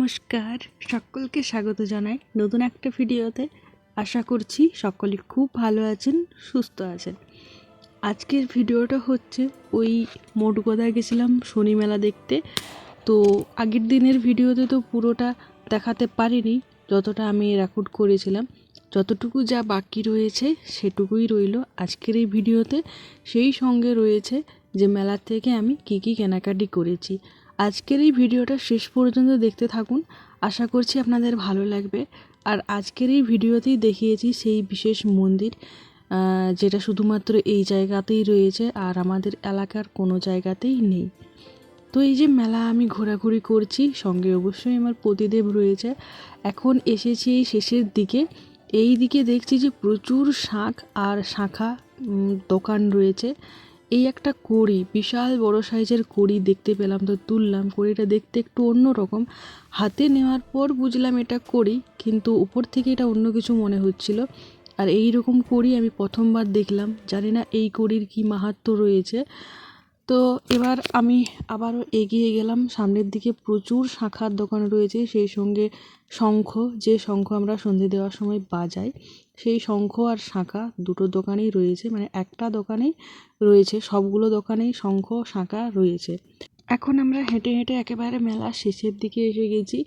নমস্কার। সকলকে স্বাগত জানাই নতুন একটা ভিডিওতে। আশা করছি সকলে খুব ভালো আছেন, সুস্থ আছেন। আজকের ভিডিওটা হচ্ছে ওই মোটগোদায় গেছিলাম শনি মেলা দেখতে। তো আগের দিনের ভিডিওতে তো পুরোটা দেখাতে পারিনি, যতটা আমি রেকর্ড করেছিলাম। যতটুকু যা বাকি রয়েছে সেটুকুই রইল আজকের এই ভিডিওতে। সেই সঙ্গে রয়েছে যে মেলা থেকে আমি কি কি কেনাকাটি করেছি। আজকের এই ভিডিওটা শেষ পর্যন্ত দেখতে থাকুন। আশা করছি আপনাদের ভালো লাগবে। আর আজকের এই ভিডিওতেই দেখিয়েছি সেই বিশেষ মন্দির যেটা শুধুমাত্র এই জায়গাতেই রয়েছে আর আমাদের এলাকার কোনো জায়গাতেই নেই। তো এই যে মেলা আমি ঘোরাঘুরি করছি, সঙ্গে অবশ্যই আমার প্রতিদেব রয়েছে। এখন এসেছি এই শেষের দিকে। এই দিকে দেখছি যে প্রচুর শাঁখ আর শাঁখা দোকান রয়েছে। এই একটা কড়ি, বিশাল বড় সাইজের কড়ি দেখতে পেলাম তো, তুললাম। কড়িটা দেখতে একটু অন্য রকম হাতে নেওয়ার পর বুঝলাম এটা কড়ি, কিন্তু উপর থেকে এটা অন্য কিছু মনে হচ্ছিল। আর এই রকম কড়ি আমি প্রথমবার দেখলাম। জানি না এই কড়ির কী মাহাত্ম রয়েছে। তো এবার আমি আবারও এগিয়ে গেলাম। সামনের দিকে প্রচুর শাঁখার দোকান রয়েছে। সেই সঙ্গে শঙ্খ, যে শঙ্খ আমরা সন্ধে দেওয়ার সময় বাজাই, সেই শঙ্খ আর শাঁখা দুটো দোকানেই রয়েছে। মানে একটা দোকানেই রয়েছে, সবগুলো দোকানেই শঙ্খ, শাঁখা রয়েছে। এখন আমরা হেঁটে হেঁটে একেবারে মেলার শেষের দিকে এসে গেছি।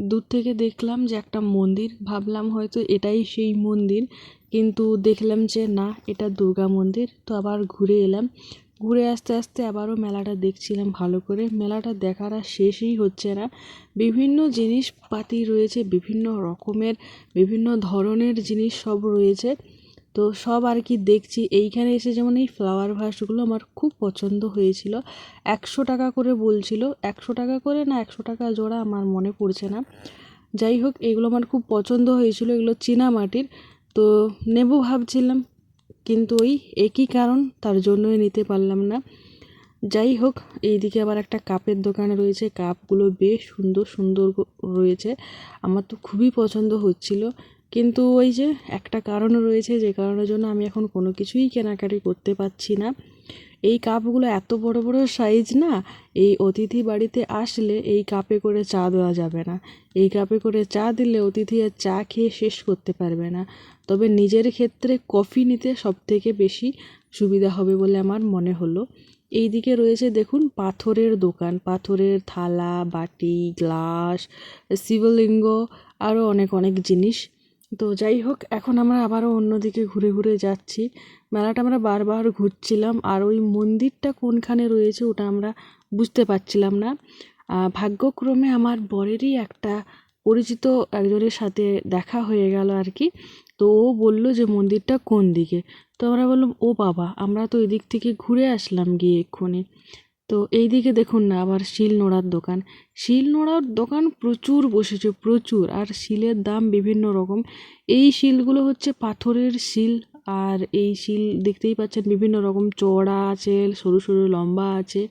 দূর থেকে দেখলাম যে একটা মন্দির। ভাবলাম হয়তো এটাই সেই মন্দির, কিন্তু দেখলাম যে না, এটা দুর্গা মন্দির। তো আবার ঘুরে এলাম। ঘুরে আসতে আসতে আবারও মেলাটা দেখছিলাম ভালো করে। মেলাটা দেখার আর শেষই হচ্ছে না। বিভিন্ন জিনিসপাতি রয়েছে, বিভিন্ন রকমের, বিভিন্ন ধরনের জিনিস সব রয়েছে। তো সব আর কি দেখছি। এইখানে এসে যেমন এই ফ্লাওয়ার ভাসগুলো আমার খুব পছন্দ হয়েছিল। একশো টাকা করে বলছিল। একশো টাকা করে না, একশো টাকা জোড়া আমার মনে পড়ছে না। যাই হোক, এগুলো আমার খুব পছন্দ হয়েছিল। এগুলো চীনা মাটির। তো নেব ভাবছিলাম। কিন্তু ওই একই কারণ তার জন্যই নিতে পারলাম না। যাই হোক, এইদিকে আবার একটা কাপের দোকান রয়েছে। কাপগুলো বেশ সুন্দর সুন্দর রয়েছে। আমার তো খুবই পছন্দ হচ্ছিল। কিন্তু ওই যে একটা কারণ রয়েছে, যে কারণের জন্য আমি এখন কোনো কিছুই কেনাকাটি করতে পারছি না। এই কাপগুলো এত বড় বড় সাইজ না, এই অতিথি বাড়িতে আসলে এই কাপে করে চা দেওয়া যাবে না। এই কাপে করে চা দিলে অতিথি আর চা খেয়ে শেষ করতে পারবে না। তবে নিজের ক্ষেত্রে কফি নিতে সবথেকে বেশি সুবিধা হবে বলে আমার মনে হলো। এইদিকে রয়েছে দেখুন পাথরের দোকান, পাথরের থালা, বাটি, গ্লাস, শিবলিঙ্গ, আরও অনেক অনেক জিনিস। তো যাই হোক, এখন আমরা আবারও অন্যদিকে ঘুরে ঘুরে যাচ্ছি। মেলাটা আমরা বারবার ঘুরছিলাম আর ওই মন্দিরটা কোনখানে রয়েছে ওটা আমরা বুঝতে পারছিলাম না। ভাগ্যক্রমে আমার বরেরই একটা পরিচিত একজনের সাথে দেখা হয়ে গেল আর কি। তো ও বলল যে, মন্দিরটা কোন দিকে? তো আমরা বললাম, ও বাবা, আমরা তো এদিক থেকে ঘুরে আসলাম গিয়ে এক্ষুনি। তো এই দিকে দেখুন না, আবার শিল নোড়ার দোকান। শিল নোড়ার দোকান প্রচুর বসেছে, প্রচুর। আর শিলের দাম বিভিন্ন রকম। এই শিলগুলো হচ্ছে পাথরের শিল, আর এই শিল দেখতেই পাচ্ছেন বিভিন্ন রকম চওড়া আছে, সরু সরু লম্বা আছে,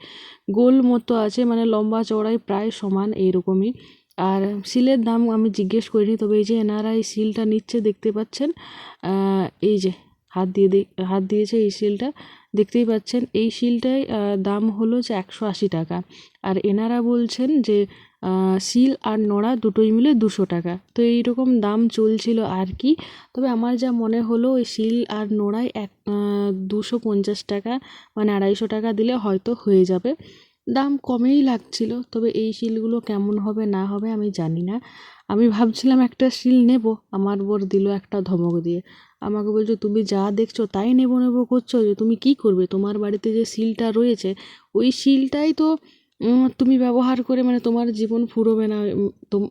গোল মতো আছে মানে লম্বা চওড়াই প্রায় সমান এইরকমই। আর শিলের দাম আমি জিজ্ঞেস করিনি, তবে এই যে এনারা এই শিলটা নিচ্ছে, দেখতে পাচ্ছেন এই যে হাত দিয়ে হাত দিয়েছে এই শিলটা দেখতেই পাচ্ছেন, এই শিলটায় দাম হলো যে একশো আশি টাকা। আর এনারা বলছেন যে শিল আর নোড়া দুটোই মিলে দুশো টাকা। তো এইরকম দাম চলছিল আর কি। তবে আমার যা মনে হলো, ওই শিল আর নোড়ায় এক দুশো পঞ্চাশ টাকা মানে আড়াইশো টাকা দিলে হয়তো হয়ে যাবে। দাম কমেই লাগছিল, তবে এই শিলগুলো কেমন হবে না হবে আমি জানি না। আমি ভাবছিলাম একটা শিল নেব, আমার বর দিল একটা ধমক দিয়ে। আমাকে বলছো, তুমি যা দেখছ তাই নেব নেব করছ, যে তুমি কি করবে? তোমার বাড়িতে যে শিলটা রয়েছে, ওই শিলটাই তো তুমি ব্যবহার করে মানে তোমার জীবন ফুরোবে না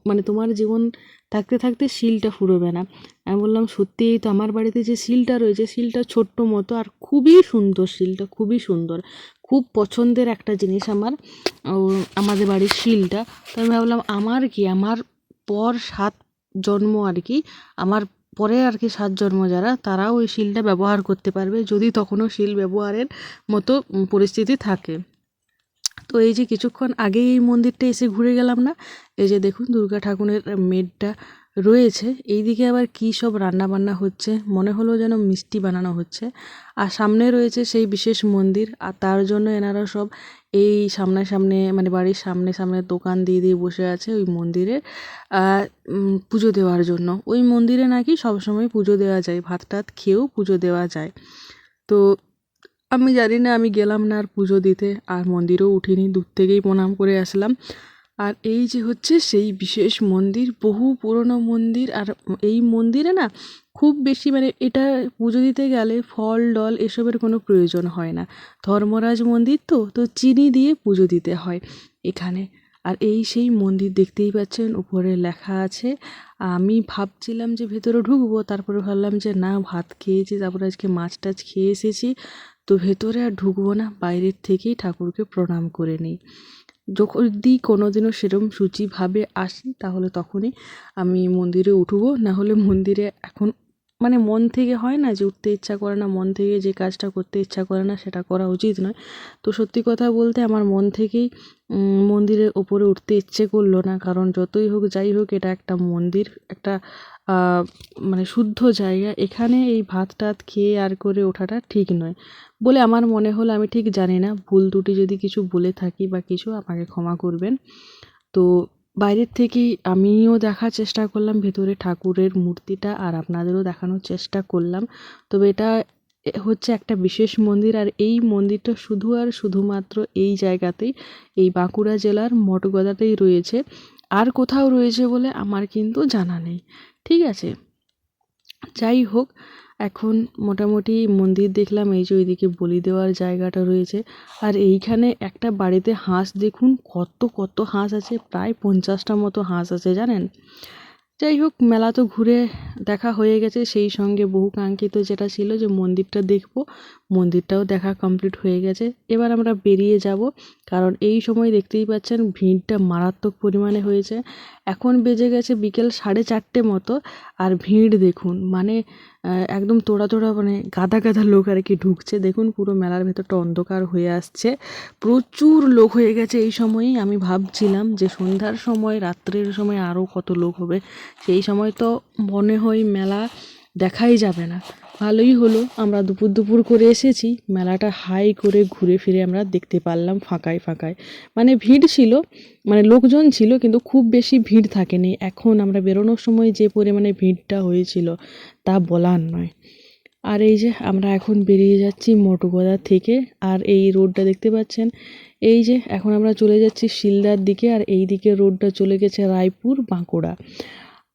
মানে তোমার জীবন থাকতে থাকতে শিলটা ফুরোবে না। আমি বললাম, সত্যি তো আমার বাড়িতে যে শিলটা রয়েছে, শিলটা ছোট্ট মতো আর খুবই সুন্দর, শিলটা খুবই সুন্দর। খুব পছন্দের একটা জিনিস আমার আমাদের বাড়ির শিলটা। তো আমি ভাবলাম, আমার কি, আমার পর সাত জন্ম আর কি, আমার পরে আর কি সাত জন্ম যারা, তারাও ওই শিলটা ব্যবহার করতে পারবে যদি তখনও শিল ব্যবহারের মতো পরিস্থিতি থাকে। তো এই যে কিছুক্ষণ আগেই এই মন্দিরটা এসে ঘুরে গেলাম না, এই যে দেখুন দুর্গা ঠাকুরের মেডটা রয়েছে। এইদিকে আবার কী সব রান্না বান্না হচ্ছে? মনে হলো যেন মিষ্টি বানানো হচ্ছে। আর সামনে রয়েছে সেই বিশেষ মন্দির। আর তার জন্য এনারা সব এই সামনাসামনি মানে বাড়ির সামনে সামনে দোকান দিয়ে দিয়ে বসে আছে ওই মন্দিরে পুজো দেওয়ার জন্য। ওই মন্দিরে নাকি সবসময় পুজো দেওয়া যায়, ভাত টাত খেয়েও পুজো দেওয়া যায়। তো আমি জানি না, আমি গেলাম না আর পুজো দিতে। আর মন্দিরেও উঠিনি, দূর থেকেই প্রণাম করে আসলাম। আর এই যে হচ্ছে সেই বিশেষ মন্দির, বহু পুরনো মন্দির আর এই মন্দিরে না খুব বেশি মানে এটা পুজো দিতে গেলে ফল, ডল এসবের কোনো প্রয়োজন হয় না। ধর্মরাজ মন্দির তো তো চিনি দিয়ে পুজো দিতে হয় এখানে। আর এই সেই মন্দির দেখতেই পাচ্ছেন, উপরে লেখা আছে, আমি ভাবছিলাম যে ভেতরে ঢুকবো, তারপরে ভাবলাম যে না, ভাত খেয়েছি, তারপরে আজকে মাছ টাছ খেয়ে এসেছি। তো ভেতরে আর ঢুকবো না, বাইরের থেকেই ঠাকুরকে প্রণাম করে নিই। যদি কোনো দিনও সেরম সূচিভাবে আসি তাহলে তখনই আমি মন্দিরে উঠবো। নাহলে মন্দিরে এখন মানে মন থেকে হয় না যে উঠতে ইচ্ছা করে না, মন থেকে যে কাজটা করতে ইচ্ছা করে না সেটা করা উচিত নয়। তো সত্যি কথা বলতে আমার মন থেকেই মন্দিরের ওপরে উঠতে ইচ্ছে করল না। কারণ যতই হোক, যাই হোক, এটা একটা মন্দির, একটা মানে শুদ্ধ জায়গা। এখানে এই ভাত টাত খেয়ে আর করে ওঠাটা ঠিক নয়। বলে আমার মনে হলো, আমি ঠিক জানি না, ভুল ত্রুটি যদি কিছু বলে থাকি বা কিছু, আমাকে ক্ষমা করবেন। তো বাইরের থেকেই আমিও দেখার চেষ্টা করলাম, ভেতরে ঠাকুরের মূর্তিটা আর আপনাদেরও দেখানোর চেষ্টা করলাম। তবে এটা হচ্ছে একটা বিশেষ মন্দির আর এই মন্দিরটা শুধু আর শুধুমাত্র এই জায়গাতেই, এই বাঁকুড়া জেলার মঠগদাতেই রয়েছে। আর কোথাও রয়েছে বলে আমার কিন্তু জানা নেই। ঠিক আছে? যাই হোক এখন মোটামুটি মন্দির দেখলাম, এই যে ওইদিকে বলি দেওয়ার জায়গাটা রয়েছে। আর এইখানে একটা বাড়িতে হাঁস দেখুন, কত কত হাঁস আছে, প্রায় পঞ্চাশটা মতো হাঁস আছে, জানেন? যাই হোক, মেলা তো ঘুরে দেখা হয়ে গেছে। সেই সঙ্গে বহু কাঙ্ক্ষিত যেটা ছিল যে মন্দিরটা দেখব। মন্দিরটাও দেখা কমপ্লিট হয়ে গেছে। এবার আমরা বেরিয়ে যাব। কারণ এই সময় দেখতেই পাচ্ছেন, ভিড়টা মারাত্মক পরিমাণে হয়েছে। এখন বেজে গেছে বিকেল সাড়ে চারটে মতো। আর ভিড় দেখুন মানে একদম তোড়া তোড়া মানে গাদা গাদা লোক আর কি ঢুকছে। দেখুন, পুরো মেলার ভেতরটা অন্ধকার হয়ে আসছে। প্রচুর লোক হয়ে গেছে এই সময়ই। আমি ভাবছিলাম যে সন্ধ্যার সময়, রাত্রের সময় আরও কত লোক হবে। সেই সময় তো মনে হয় মেলা দেখাই যাবে না। ভালোই হলো, আমরা দুপুর দুপুর করে এসেছি, মেলাটা হাই করে ঘুরে ফিরে আমরা দেখতে পারলাম ফাঁকায় ফাঁকায়। মানে ভিড় ছিল মানে লোকজন ছিল, কিন্তু খুব বেশি ভিড় থাকেনি। এখন আমরা বেরোনোর সময় যে পরিমাণে ভিড়টা হয়েছিল, তা বলার নয়। আর এই যে আমরা এখন বেরিয়ে যাচ্ছি মোটগদা থেকে, আর এই রোডটা দেখতে পাচ্ছেন? এই যে এখন আমরা চলে যাচ্ছি শিলদার দিকে, আর এই দিকে রোডটা চলে গেছে রায়পুর বাঁকুড়া।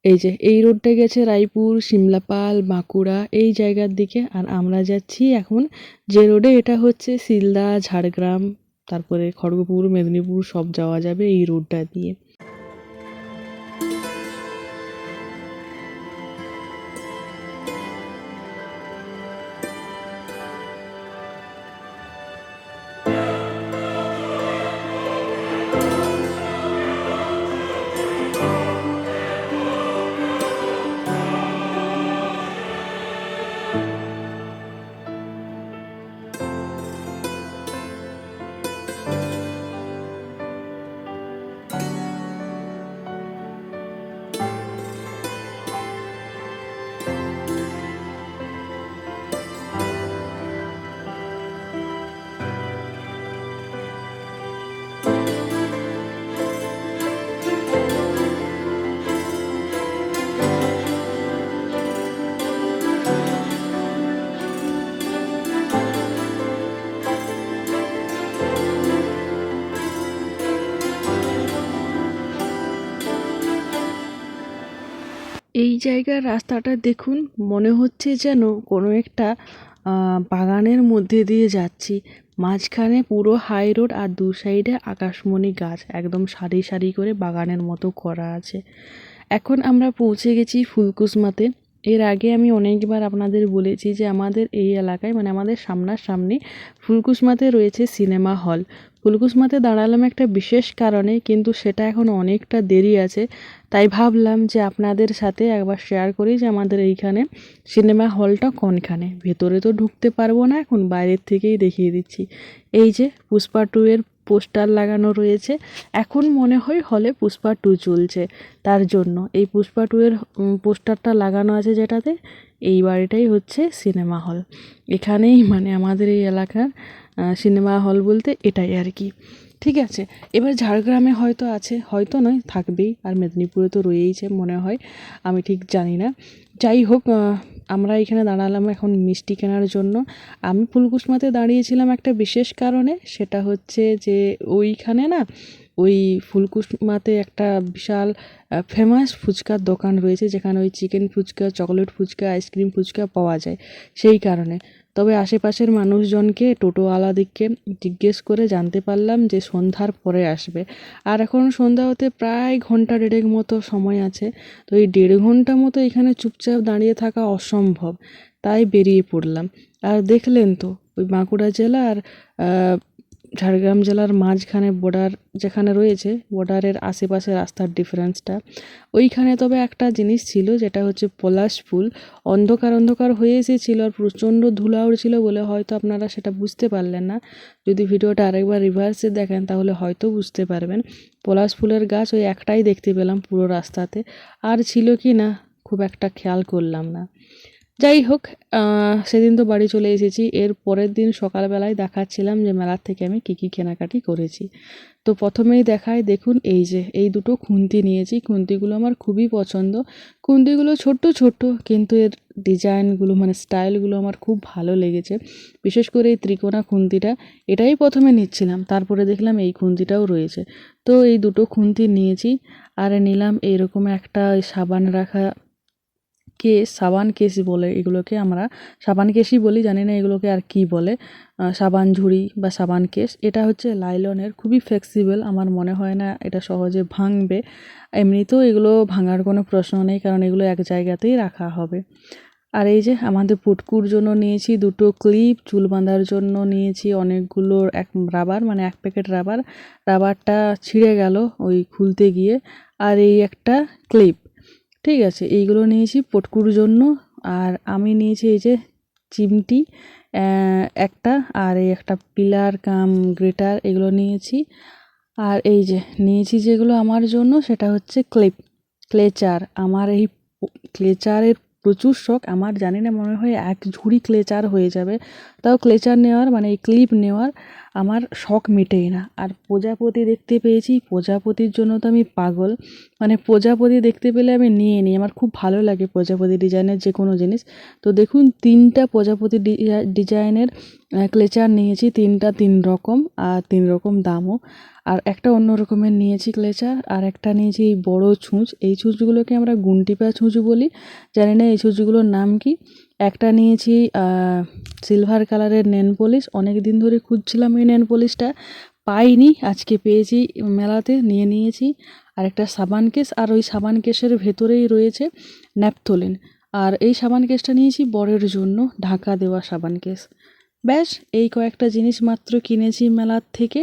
এই যে, এই রোডটা গেছে রায়পুর, সিমলাপাল, বাঁকুড়া, এই জায়গার দিকে। আর আমরা যাচ্ছি এখন যে রোডে এটা হচ্ছে শিলদা ঝাড়গ্রাম, তারপরে খড়গপুর, মেদিনীপুর সব যাওয়া যাবে এই রোডটা দিয়ে এই জায়গার রাস্তাটা দেখুন, মনে হচ্ছে যেন কোনো একটা বাগানের মধ্যে দিয়ে যাচ্ছি। মাঝখানে পুরো হাই রোড আর দু সাইডে আকাশমণি গাছ, একদম সারি সারি করে বাগানের মতো করা আছে। এখন আমরা পৌঁছে গেছি ফুলকুসমাতে। এর আগে আমি অনেকবার আপনাদের বলেছি যে আমাদের এই এলাকায় মানে আমাদের সামনাসামনি ফুলকুসমাতে রয়েছে সিনেমা হল ফুলকুসমাতে দাঁড়ালাম একটা বিশেষ কারণে, কিন্তু সেটা এখন অনেকটা দেরি আছে। তাই ভাবলাম যে আপনাদের সাথে একবার শেয়ার করি যে আমাদের এইখানে সিনেমা হলটা কোনখানে। ভেতরে তো ঢুকতে পারব না, এখন বাইরের থেকেই দেখিয়ে দিচ্ছি। এই যে পুষ্পা টু এর পোস্টার লাগানো রয়েছে। এখন মনে হয় হলে পুষ্পা টু চলছে। তার জন্য এই পুষ্পা টু এর পোস্টারটা লাগানো আছে যেটাতে, এই বাড়িটাই হচ্ছে সিনেমা হল এখানেই মানে আমাদের এই এলাকার সিনেমা হল বলতে এটাই আর কি। ঠিক আছে? এবার ঝাড়গ্রামে হয়তো আছে, হয়তো নয়, থাকবেই। আর মেদিনীপুরে তো রয়েইছে মনে হয়, আমি ঠিক জানি না। যাই হোক আমরা এখানে দাঁড়ালাম এখন মিষ্টি কেনার জন্য। আমি ফুলকুসমাতে দাঁড়িয়েছিলাম একটা বিশেষ কারণে, সেটা হচ্ছে যে ওইখানে না, ওই ফুলকুসমাতে একটা বিশাল ফেমাস ফুচকার দোকান রয়েছে, যেখানে ওই chicken fuchka chocolate fuchka ice cream fuchka পাওয়া যায়। সেই কারণে। তবে আশেপাশের মানুষজনকে টোটোওয়ালাদিকে জিজ্ঞেস করে জানতে পারলাম যে সন্ধ্যার পরে আসবে। আর এখন সন্ধ্যা হতে প্রায় ঘণ্টা দেড়েক মতো সময় আছে। তো এই দেড় ঘণ্টা মতো এখানে চুপচাপ দাঁড়িয়ে থাকা অসম্ভব। তাই বেরিয়ে পড়লাম। আর দেখলেন তো ওই বাঁকুড়া জেলা আর আহ, ঝাড়গ্রাম জেলার মাঝখানে বর্ডার যেখানে রয়েছে বর্ডারের আশেপাশে রাস্তার ডিফারেন্সটা ওইখানে তবে একটা জিনিস ছিল, যেটা হচ্ছে পলাশ ফুল। অন্ধকার অন্ধকার হয়ে এসেছিল আর প্রচণ্ড ধুলা উড়ছিল বলে হয়তো আপনারা সেটা বুঝতে পারলেন না। যদি ভিডিওটা আরেকবার রিভার্সে দেখেন, তাহলে হয়তো বুঝতে পারবেন। পলাশ ফুলের গাছ ওই একটাই দেখতে পেলাম পুরো রাস্তাতে। আর ছিল কি না, খুব একটা খেয়াল করলাম না। যাই হোক সেদিন তো বাড়ি চলে এসেছি। এর পরের দিন সকালবেলায় দেখাচ্ছিলাম যে মেলার থেকে আমি কী কী কেনাকাটি করেছি। তো প্রথমেই দেখায় দেখুন এই যে, এই দুটো খুন্তি নিয়েছি। খুন্তিগুলো আমার খুবই পছন্দ। খুন্তিগুলো ছোট্ট ছোট্ট, কিন্তু এর ডিজাইনগুলো মানে স্টাইলগুলো আমার খুব ভালো লেগেছে। বিশেষ করে এই ত্রিকোণা খুন্তিটা, এটাই প্রথমে নিচ্ছিলাম। তারপরে দেখলাম এই খুন্তিটাও রয়েছে। তো এই দুটো খুন্তি নিয়েছি। আর নিলাম এইরকম একটা সাবান রাখা কেস সাবান কেস বলে এগুলোকে আমরা, সাবান কেসই বলি, জানি না এগুলোকে আর কি বলে। সাবান ঝুড়ি বা সাবান কেস এটা হচ্ছে লাইলনের খুবই ফ্লেক্সিবল আমার মনে হয় না এটা সহজে ভাঙবে। এমনিতেও এগুলো ভাঙার কোনো প্রশ্ন নেই, কারণ এগুলো এক জায়গাতেই রাখা হবে। আর এই যে আমাদের পুটকুর জন্য নিয়েছি দুটো ক্লিপ, চুল বাঁধার জন্য নিয়েছি অনেকগুলো এক রাবার মানে এক প্যাকেট রাবার। রাবারটা ছিঁড়ে গেল ওই খুলতে গিয়ে। আর এই একটা ক্লিপ ঠিক আছে, এইগুলো নিয়েছি পটকুর জন্য। আর আমি নিয়েছি এই যে চিমটি একটা আর এই একটা পিলার, কাম, গ্রেটার এগুলো নিয়েছি। আর এই যে নিয়েছি যেগুলো আমার জন্য সেটা হচ্ছে ক্লিপ ক্লেচার। আমার এই ক্লেচারের প্রচুর শখ। আমার জানি না মনে হয় এক ঝুড়ি ক্লেচার হয়ে যাবে। তাও ক্লেচার নেওয়ার মানে এই ক্লিপ নেওয়ার। আমার শখ মেটেই না। আর প্রজাপতি দেখতে পেয়েছি। প্রজাপতির জন্য তো আমি পাগল। মানে প্রজাপতি দেখতে পেলে আমি নিয়ে নিই। আমার খুব ভালো লাগে প্রজাপতি ডিজাইনের যে কোনো জিনিস। তো দেখুন, তিনটা প্রজাপতি ডিজাইনের ক্লেচার নিয়েছি, তিনটা তিন রকম আর তিন রকম দামও। আর একটা অন্য রকমের নিয়েছি ক্লেচার আর একটা নিয়েছি এই বড় ছুঁচ। এই ছুঁচগুলোকে আমরা গুনটিপা ছুঁচ বলি। জানি না এই ছুঁচগুলোর নাম কি? একটা নিয়েছি সিলভার কালারের নেন পলিশ অনেক দিন ধরে খুঁজছিলাম এই নেন পলিশটা পাইনি, আজকে পেয়েছি মেলাতে, নিয়ে নিয়েছি। আর একটা সাবান কেস আর ওই সাবান কেসের ভেতরেই রয়েছে ন্যাপথলিন। আর এই সাবান কেসটা নিয়েছি বরের জন্য, ঢাকা দেওয়া সাবান কেস। ব্যাস, এই কয়েকটা জিনিস মাত্র কিনেছি মেলার থেকে।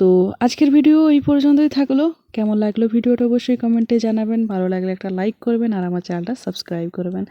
তো আজকের ভিডিও এই পর্যন্তই থাকল। কেমন লাগল ভিডিওটা অবশ্যই কমেন্টে জানাবেন। ভালো লাগলে একটা লাইক করবেন আর আমার চ্যানেলটা সাবস্ক্রাইব করবেন।